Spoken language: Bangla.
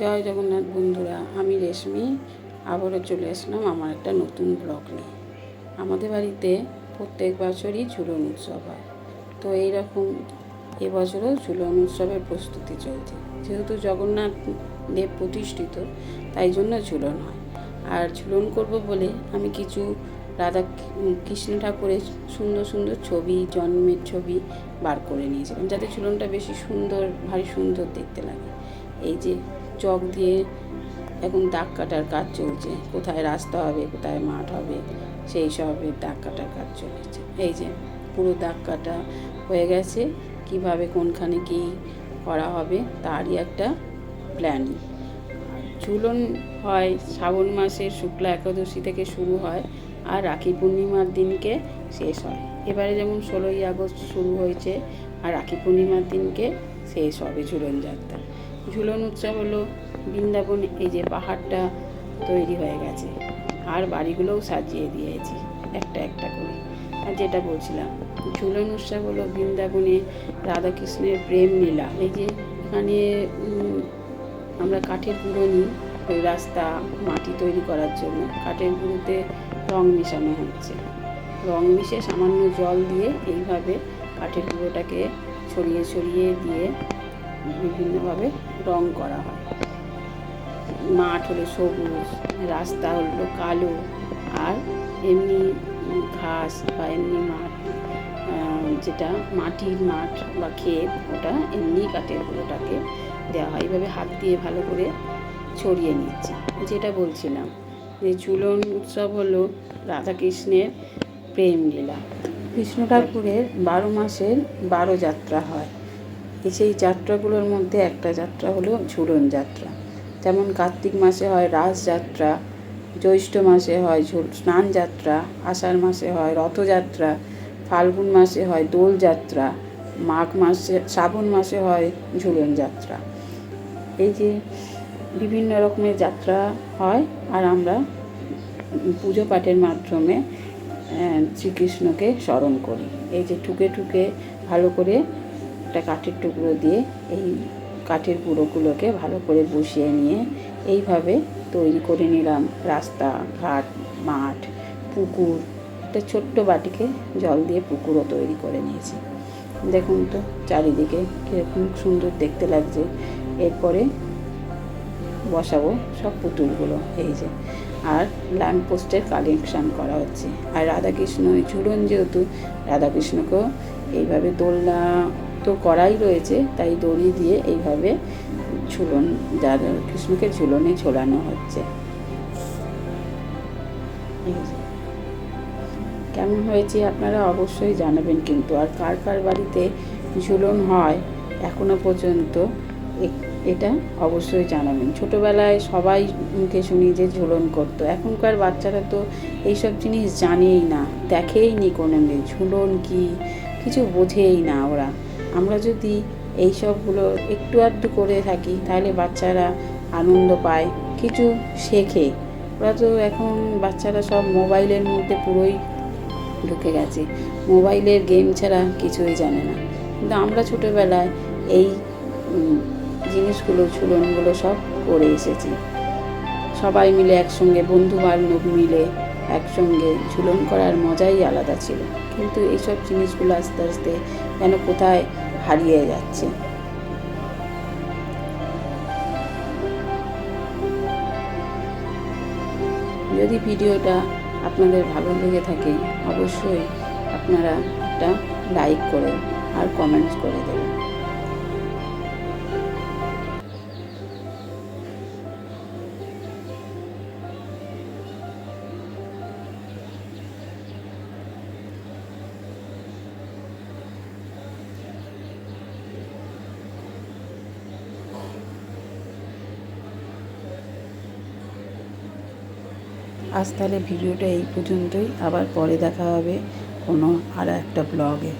জয় জগন্নাথ বন্ধুরা, আমি রেশমি। আবারও চলে আসলাম আমার একটা নতুন ব্লগ নিয়ে। আমাদের বাড়িতে প্রত্যেক বছরই ঝুলন উৎসব হয়। তো এইরকম এবছরও ঝুলন উৎসবের প্রস্তুতি চলছে। যেহেতু জগন্নাথ দেব প্রতিষ্ঠিত, তাই জন্য ঝুলন হয়। আর ঝুলন করব বলে আমি কিছু রাধা কৃষ্ণ ঠাকুরের সুন্দর সুন্দর ছবি, জন্মের ছবি বার করে নিয়েছিলাম, যাতে ঝুলনটা বেশি সুন্দর, ভারী সুন্দর দেখতে লাগে। এই যে চক দিয়ে এখন দাগ কাটার কাজ চলছে। কোথায় রাস্তা হবে, কোথায় মাঠ হবে, সেই সবের দাগ কাটার কাজ চলেছে। এই যে, পুরো দাগ কাটা হয়ে গেছে। কীভাবে, কোনখানে কি করা হবে, তারই একটা প্ল্যানিং ঝুলন হয় শ্রাবণ মাসের শুক্লা একাদশী থেকে শুরু হয় আর রাখি পূর্ণিমার দিনকে শেষ হয়। এবারে যেমন ষোলোই আগস্ট শুরু হয়েছে আর রাখি পূর্ণিমার দিনকে শেষ হবে ঝুলন যাত্রা। ঝুলন উৎসব হলো, বৃন্দাবন, এই যে পাহাড়টা তৈরি হয়ে গেছে। আর বাড়িগুলোও সাজিয়ে দিয়েছি, একটা একটা করে। আর যেটা বলছিলাম, ঝুলন উৎসব হলো বৃন্দাবনে রাধাকৃষ্ণের প্রেম লীলা। এই যে এখানে আমরা কাঠের গুঁড়ো নিই ওই রাস্তা, মাটি তৈরি করার জন্য। কাঠের গুঁড়োতে রং মেশানো হচ্ছে। রং মিশে সামান্য জল দিয়ে এইভাবে কাঠের গুঁড়োটাকে ছড়িয়ে ছড়িয়ে দিয়ে বিভিন্নভাবে রং করা হয়। মাঠ হলো সবুজ, রাস্তা হলো কালো আর এমনি ঘাস বা এমনি মাঠ যেটা মাটির মাঠ বা ক্ষেত, ওটা এমনি কাঠের গুঁড়োটাকে দেওয়া হয়। এইভাবে হাত দিয়ে ভালো করে ছড়িয়ে নিচ্ছে। যেটা বলছিলাম যে ঝুলন উৎসব হলো রাধাকৃষ্ণের প্রেম লীলা কৃষ্ণ ঠাকুরের বারো মাসের বারো যাত্রা হয়। এই সেই যাত্রাগুলোর মধ্যে একটা যাত্রা হলো ঝুলন যাত্রা। যেমন কার্তিক মাসে হয় রাসযাত্রা, জ্যৈষ্ঠ মাসে হয় ঝুল স্নান যাত্রা আষাঢ় মাসে হয় রথযাত্রা, ফাল্গুন মাসে হয় দোলযাত্রা, মাঘ মাসে, শ্রাবণ মাসে হয় ঝুলন যাত্রা। এই যে বিভিন্ন রকমের যাত্রা হয় আর আমরা পুজো পাঠের মাধ্যমে শ্রীকৃষ্ণকে স্মরণ করি। এই যে ঠুকে ঠুকে ভালো করে একটা কাঠের টুকরো দিয়ে এই কাঠের গুঁড়োগুলোকে ভালো করে বসিয়ে নিয়ে এইভাবে তৈরি করে নিলাম। রাস্তা, ঘাট, মাঠ, পুকুর, একটা ছোট্ট বাটিকে জল দিয়ে পুকুরও তৈরি করে নিয়েছি। দেখুন তো, চারিদিকে কীরকম সুন্দর দেখতে লাগছে। এরপরে বসাবো সব পুতুলগুলো, এই যে। আর ল্যাম্প পোস্টের কালেকশান করা হচ্ছে। আর রাধাকৃষ্ণ ওই ঝুলন যেহেতু, রাধাকৃষ্ণকেও এইভাবে দোলনা তো করাই রয়েছে, তাই দড়ি দিয়ে এইভাবে ঝুলন, যার কৃষ্ণকে ঝুলনে ঝোলানো হচ্ছে। কেমন হয়েছে আপনারা অবশ্যই জানাবেন কিন্তু, আর কার কার বাড়িতে ঝুলন হয় এখনও পর্যন্ত এটা অবশ্যই জানাবেন। ছোটোবেলায় সবাই মুখে শুনি যে ঝুলন করতো, এখনকার বাচ্চারা তো এইসব জিনিস জানেই না, দেখেই নি কোনো ঝুলন কি, কিছু বোঝেই না ওরা। আমরা যদি এই সবগুলো একটু আধটু করে থাকি, তাহলে বাচ্চারা আনন্দ পায়, কিছু শেখে। ওরা তো এখন বাচ্চারা সব মোবাইলের মধ্যে পুরোই ঢুকে গেছে। মোবাইলের গেম ছাড়া কিছুই জানে না। কিন্তু আমরা ছোটোবেলায় এই জিনিসগুলো, ঝুলনগুলো সব করে এসেছি। সবাই মিলে একসঙ্গে বন্ধু বান্ধব মিলে একসঙ্গে ঝুলন করার মজাই আলাদা ছিল। কিন্তু এইসব জিনিসগুলো আস্তে আস্তে যেন কোথায় হারিয়ে যাচ্ছে। যদি ভিডিওটা আপনাদের ভালো লেগে থাকে, অবশ্যই আপনারা একটা লাইক করে আর কমেন্টস করে দেবেন। আজ তাহলে ভিডিওটা এই পর্যন্তই। আবার পরে দেখা হবে কোনো আর একটা ব্লগে।